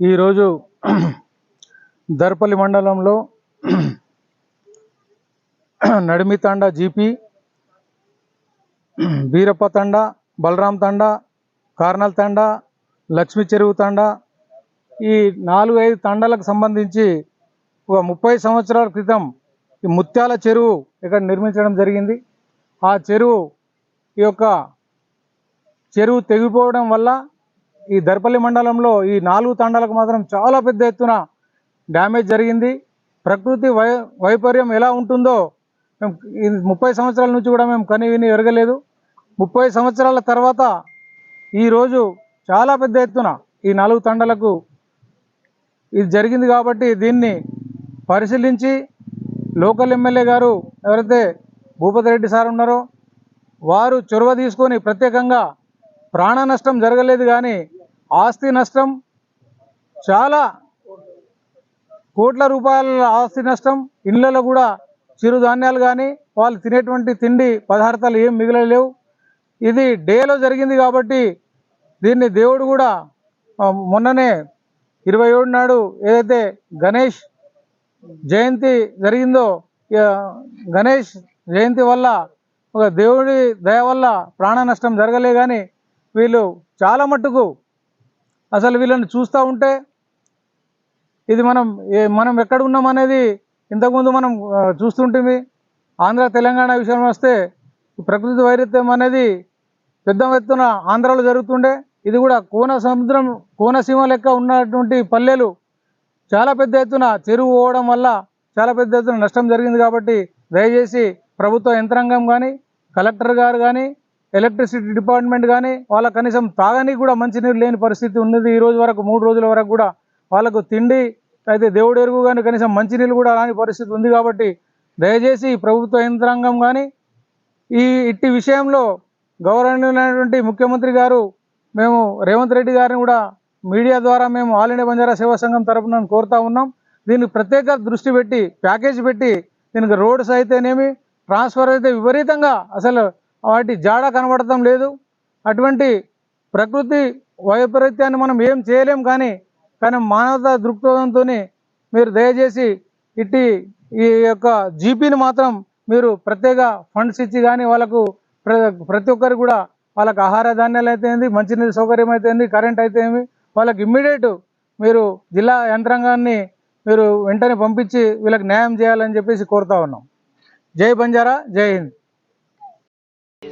ఈరోజు దర్పల్లి మండలంలో నడిమి తండా జీపీ బీరప్ప తండా బలరాం తండా కార్నల్ తండా లక్ష్మీ చెరువు తండా ఈ నాలుగు ఐదు తండాలకు సంబంధించి ఒక ముప్పై సంవత్సరాల క్రితం ఈ ముత్యాల చెరువు ఇక్కడ నిర్మించడం జరిగింది. ఆ చెరువు ఈ యొక్క చెరువు తెగిపోవడం వల్ల ఈ దర్పల్లి మండలంలో ఈ నాలుగు తండాలకు మాత్రం చాలా పెద్ద ఎత్తున డ్యామేజ్ జరిగింది. ప్రకృతి వై వైపర్యం ఎలా ఉంటుందో మేము ఈ ముప్పై సంవత్సరాల నుంచి కూడా మేము కని విని ఎరగలేదు. ముప్పై సంవత్సరాల తర్వాత ఈరోజు చాలా పెద్ద ఎత్తున ఈ నాలుగు తండలకు ఇది జరిగింది కాబట్టి దీన్ని పరిశీలించి లోకల్ ఎమ్మెల్యే గారు ఎవరైతే భూపతి రెడ్డి సార్ ఉన్నారో వారు చొరవ తీసుకొని ప్రత్యేకంగా ప్రాణ నష్టం జరగలేదు కానీ ఆస్తి నష్టం చాలా కోట్ల రూపాయల ఆస్తి నష్టం ఇళ్ళలో కూడా చిరుధాన్యాలు కానీ వాళ్ళు తినేటువంటి తిండి పదార్థాలు ఏం మిగలలేవు. ఇది డేలో జరిగింది కాబట్టి దీన్ని దేవుడు కూడా మొన్ననే ఇరవై ఏడు నాడు ఏదైతే గణేష్ జయంతి జరిగిందో గణేష్ జయంతి వల్ల ఒక దేవుడి దయ వల్ల ప్రాణ నష్టం జరగలే కానీ వీళ్ళు చాలా మట్టుకు అసలు వీళ్ళని చూస్తూ ఉంటే ఇది మనం ఏ మనం ఎక్కడ ఉన్నాం అనేది ఇంతకుముందు మనం చూస్తుంటుంది చూస్తుంటిమి. ఆంధ్ర తెలంగాణ విషయం వస్తే ప్రకృతి వైరుధ్యం అనేది పెద్ద ఎత్తున ఆంధ్రాలో జరుగుతుండే. ఇది కూడా కోన సముద్రం కోనసీమ లెక్క ఉన్నటువంటి పల్లెలు చాలా పెద్ద ఎత్తున చెరువు పోవడం వల్ల చాలా పెద్ద ఎత్తున నష్టం జరిగింది కాబట్టి దయచేసి ప్రభుత్వ యంత్రాంగం కానీ కలెక్టర్ గారు కానీ ఎలక్ట్రిసిటీ డిపార్ట్మెంట్ కానీ వాళ్ళ కనీసం తాగడానికి కూడా మంచినీరు లేని పరిస్థితి ఉన్నది ఈ రోజు వరకు మూడు రోజుల వరకు కూడా. వాళ్ళకు తిండి అయితే దేవుడు ఎరుగు కానీ కనీసం మంచినీళ్ళు కూడా రాని పరిస్థితి ఉంది కాబట్టి దయచేసి ప్రభుత్వ యంత్రాంగం కానీ ఈ ఇట్టి విషయంలో గౌరవనీయులైనటువంటి ముఖ్యమంత్రి గారు మేము రేవంత్ రెడ్డి గారిని కూడా మీడియా ద్వారా మేము ఆల్ ఇండియా బంజారా సేవా సంఘం తరఫున కోరుతా ఉన్నాం. దీనికి ప్రత్యేక దృష్టి పెట్టి ప్యాకేజ్ పెట్టి దీనికి రోడ్స్ అయితేనేమి ట్రాన్స్ఫర్ అయితే విపరీతంగా అసలు వాటి జాడ కనబడటం లేదు. అటువంటి ప్రకృతి వైపరీత్యాన్ని మనం ఏం చేయలేం కానీ కానీ మానవత దృక్పథంతో మీరు దయచేసి ఇట్టి ఈ యొక్క జీపీని మాత్రం మీరు ప్రత్యేక ఫండ్స్ ఇచ్చి కానీ వాళ్ళకు ప్ర ప్రతి ఒక్కరు కూడా వాళ్ళకి ఆహార ధాన్యాలు అయితేంది మంచినీళ్ళ సౌకర్యం అయితేంది కరెంట్ అయితే ఏమి వాళ్ళకి ఇమ్మీడియట్ మీరు జిల్లా యంత్రాంగాన్ని మీరు వెంటనే పంపించి వీళ్ళకి న్యాయం చేయాలని చెప్పేసి కోరుతా ఉన్నాం. జై బంజారా జై హింద్.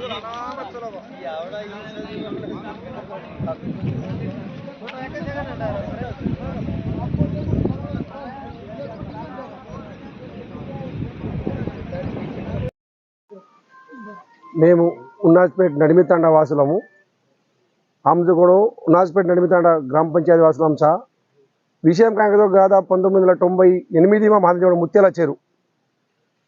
మేము ఉన్నాజ్పేట్ నడిమితండ వాసులము. ఆమెదగూడ ఉన్నాజ్పేట్ నడిమితండ గ్రామ పంచాయతీ వాసులం సా. విషయం కాంగదో గాదా పంతొమ్మిది వందల తొంభై ఎనిమిది మా మహాదేవుడు ముత్యాల చేరు.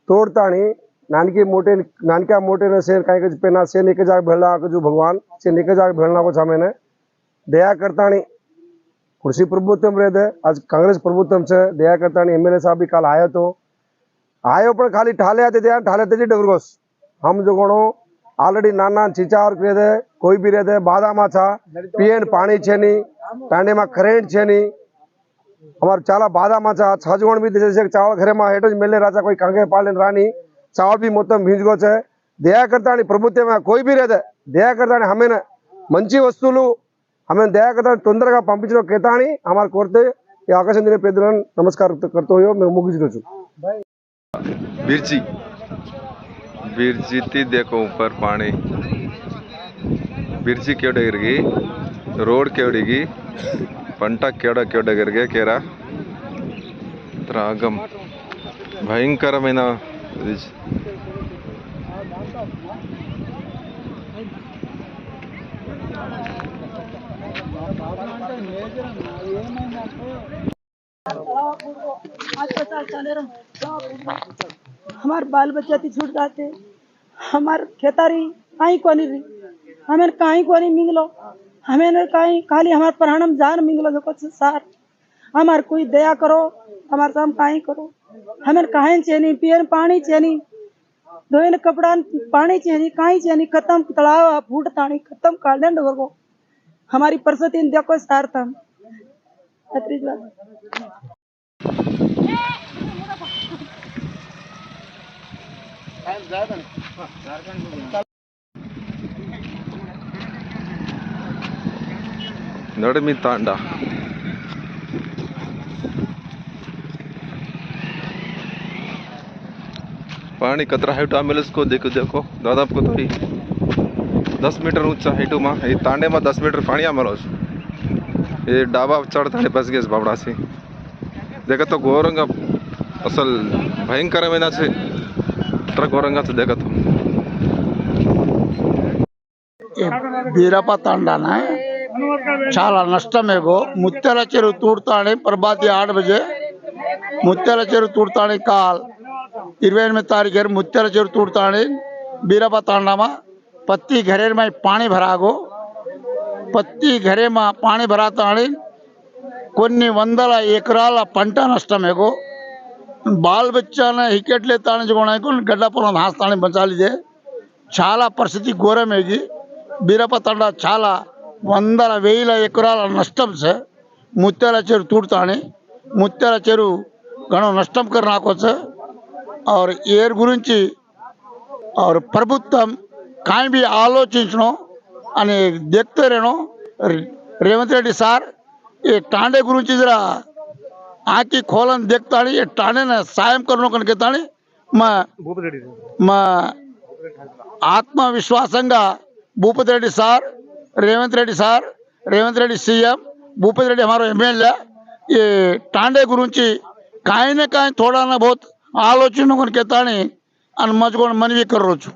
తోడతాని नानकी मोटे नानका मोटे ने शेर काहे के पेना से निके जाके भेलना के जो भगवान से निके जाके भेलना को सामने दया करतानी कुर्सी प्रभुत्व रहे थे आज कांग्रेस प्रभुत्व से दया करतानी एमएलए साहब भी कल आयो तो आयो पण खाली ठाले आते थे ठाले थे डगरगोस हम जो गणो ऑलरेडी नाना चीचा और करे थे कोई भी रहते बादा माछा पियन पानी छे नहीं टांडे में करेंट छे नहीं અમારે ચાલા બાદામાં છે છજવણ બી દેશે છે ચાવળ ઘરેમાં હેઠ જ મેલે રાજા કોઈ કાંગે પાલે રાની સાવરપી મહત્તમ વીજગો છે దయాకర్తాన్ని ప్రభుత్వం కోయి లేదా దయాకర్తాన్ని ఆమెను మంచి వస్తువులు ఆమెను దయాకర్తాన్ని తొందరగా పంపించిన కేతాని ఆమె కోరితే ఈ ఆకాశం తినే పెద్దలను నమస్కారం కర్తవ్యం మేము ముగించుకోవచ్చు బిర్జీ बिरजीती देखो ऊपर पानी बिरजी क्यों डगरगी रोड क्यों डिगी पंटा क्यों क्यों डगर केरा त्रागम భయంకరమైన रहो हमारे बाल बच्चा थी छूट जाते हमार खेतारी कहीं को नहीं रही। हमें कहीं को नहीं मिंगलो। हमें कहीं, खाली हमारे प्राणम जान मिंगलो जो कुछ सार। हमार कोई दया करो, हमारे साम कहीं करो। हमें काहे चेनी पियन पानी चेनी धोए कपड़ा पानी चेनी काई चेनी, खत्म, तलाव फूट तानी, खत्म कालन वर्गो। हमारी परसत इन देखो सार था। ನಡಮಿ तांडा। પાણી કતરા હેઠ આ મેલસકો દેખો દેખો દાદાપકો તોરી દસ મીટર ઊંચા હેઠુમાં એ તાંડેમાં દસ મીટર પાણી આ મેલો એ ડાબા ચડતા બસ ગેસ બાબડાથી દેખા તો ગોરંગા અસલ ભયંકર મેના છે ટ્રક ગોરંગા છે દેખા તો ಬೀರಪ್ಪ ತಾಂಡಾನ చాలా నష్టమేగో ముత్యాల చెరువు తూడతాని ప్రభాతి ఆడ బజే ముత్యాల చెరువు తూడతాని కాల్ इवेद तारीख मुत्यार चेर तूड़ता बीरबा तांडामा पत्ती घरे में पानी भरागो। पत्ती घरे में पानी भराता कोई वंदल एकर पट नष्ट हेगो बाल बच्चा ने हिकेट लेता गड्डापुर हास्ता बचा लीजिए चाला परस्थि घोरमी बीरप तंड वेल एकर नष्ट से, मुत्यार चेर तूड़ता मुत्यार चेर घो नष्ट कर नाको அவர் ఏరు గురించి அவர் ప్రభుత్వం కాయమి ఆలోచించడం అని దెక్తరేను రేవంత్ రెడ్డి సార్ ఈ టాండే గురించి జర ఆకి కోలం దెక్తాని ఈ టాండేన సాయం కరుణ కనుకెత్తాని మా మా ఆత్మవిశ్వాసంగా Bhupathi Reddy sir Revanth Reddy sir Revanth Reddy CM Bhupathi Reddy మరో ఎమ్మెల్యే ఈ టాండే గురించి కాయనే కాయ థోడా బహుత్ ఆలోచన కొనికెత్తాని అని మర్చుకొని మనవి కర్రోచ్చు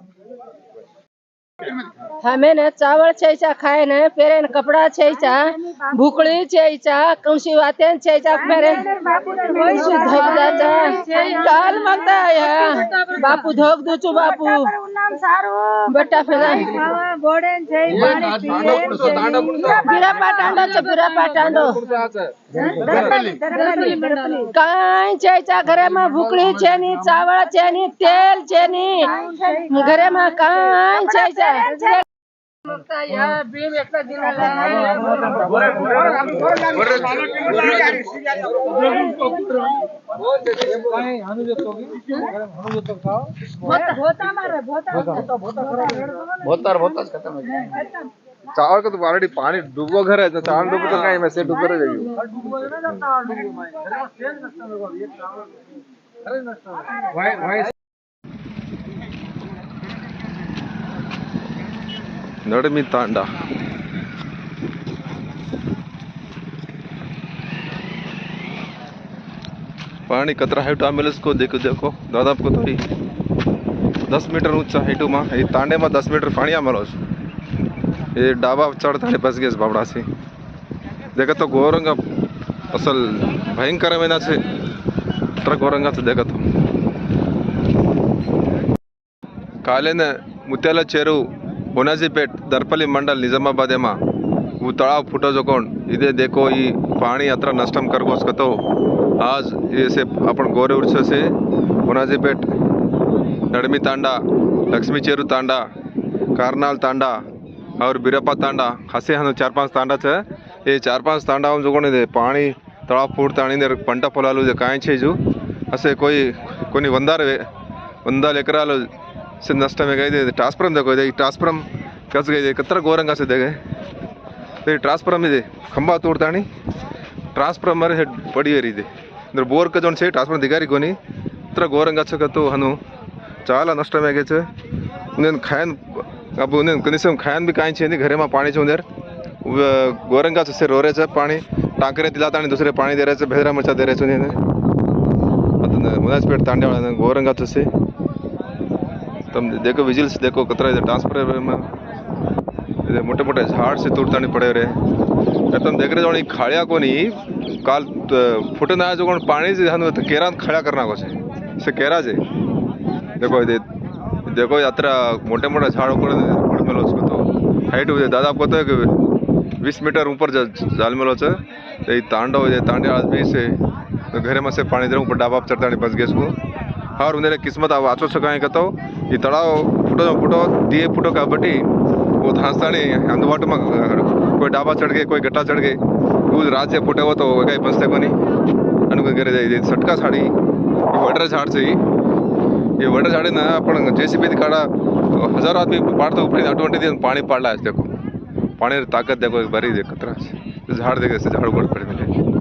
हमें न चावल चाहिए खाए न पेरे न कपड़ा चाहिए भूकड़ी चाहिए कौनसी बातें चाहिए धोक जाता काल माँगता है बापू धोक दो चु बापू। बट्टा फेरा बिरा पाटांडो च बिरा पाटांडो चाहिए घरे में भूकड़ी छेनी चावल छेनी तेल छेनी घरे में काई चाहिए चावल का तो ऑलरेडी पानी डूबो घर है तो चावल डूबो तो कहीं वैसे डूब रहे जाएगी नड़मी तांडा पानी कतरा हाइट आमेल उसको देखो देखो दादाप को थोड़ी दस मीटर ऊँचा हाइट में ये तांडे में दस मीटर पानी आमेलो ये डाबा चढ़ता है बस गए बाबड़ा से देखा तो गोरंगा असल भयंकर महीना से ट्रक गोरंगा से देखा तो काले ने मुत्याला चेरू ಗುಣಾಜಿಪೇಟ್ ದರ್ಪಲ್ಲಿ ಮಂಡಲ್ ನಿಜಾಮಾಬಾದ್ ಎಮ હું તળાવ ફૂટો જો કોણ? ઇદે દેખો એ પાણી અત્ર નષ્ટમ કરગોસ કતો. આજ એસે આપણ ગોરે ઉર્સસે ઉનાજીપેટ નડમી તાંડા, લક્ષ્મી ચેરુ તાંડા, કારનાલ તાંડા और बिरप्पा तांडा हसे हम चार पांच तांडा छे ये चार पांच तांडा हम जोगोने दे पानी તળાવ ફૂટતા અંદર પંટા ફોલાલું જે કાંઈ છે જો. હશે કોઈ, કોની વંદાર વંદાલ એકરાલું నష్టమేగా ఇది ట్రాన్స్ఫరం దగ్గర ఇది ట్రాన్స్ఫరం కసుగా ఇది కత్తర ఘోరం కాసు దగ్గర ఇది ట్రాన్స్ఫరం ఇది కంబా తోడతాని ట్రాన్స్ఫరం మరి పడియారు ఇది ఇందులో ಬೋರ್ ಕಜೊಂಡ್ಸಿ ಟ್ರಾನ್ಸ್ಫರ್ ದಿಗಾರಿ ಕೊನಿ ಇತ್ರ ಘೋರಂಗ ಹಚ್ಚಕತ್ತು ಹನು చాలా నష్టం ఆగేచు నేను ఖాయన్ అప్పుడు నేను కనీసం ఖాయన్ బి కాయించింది घरे मा पाण्याचे उंदर गोरंगा असे रोऱ्याचं पाणी टाकरे दिला आणि दुसरे पाणी देरायचं भेदरा मरचा देरायचं आता मनाच पेट तांड्यावाळा गोरंगाच असे तुम देखो विजिल्स देखो कितना इधर ट्रांसफर में इधर मोटे मोटे झाड़ से तूड़ तानी पड़े रहे तुम देख रहे जो खाड़िया को नहीं काल फुटे ना जो पानी से केरा खड़ा करना को से, से केरा से देखो दे, देखो यात्रा मोटे मोटा झाड़ ऊपर मेलो छो तो हाइट हो दादा आपको तो कि वीस मीटर ऊपर जाल मेलो छे तो तांडो हो तांडे आज बीस घरे में से पानी जरूर ऊपर डाबा चढ़ता बच गए ఎవరు ఉందనే కిస్మత్ వాచోత్సవం కతో ఈ తడావు ఫోటో ఫోటో దియే ఫోటో కాబట్టి ఓ దాస్తాని అందుబాటు మాకు કોઈ ડાબા ચડગે કોઈ ગટ્ટા ચડગે એવું રાજ્ય ફૂટાવો તો કઈ પસ્તે કોની અને ઘરે જાય સટકા સાડી એ વડર ઝાડ છે એ વડર ઝાડીને પણ જેસીબીથી કાઢા હજારો આદમી પાડતો ઉપડી અટવાટી પાણી પાડલા છે દેખો પાણી તાકાત દેખો ભરી દે કતરા ઝાડ દેખે ઝાડ ગોળ પડી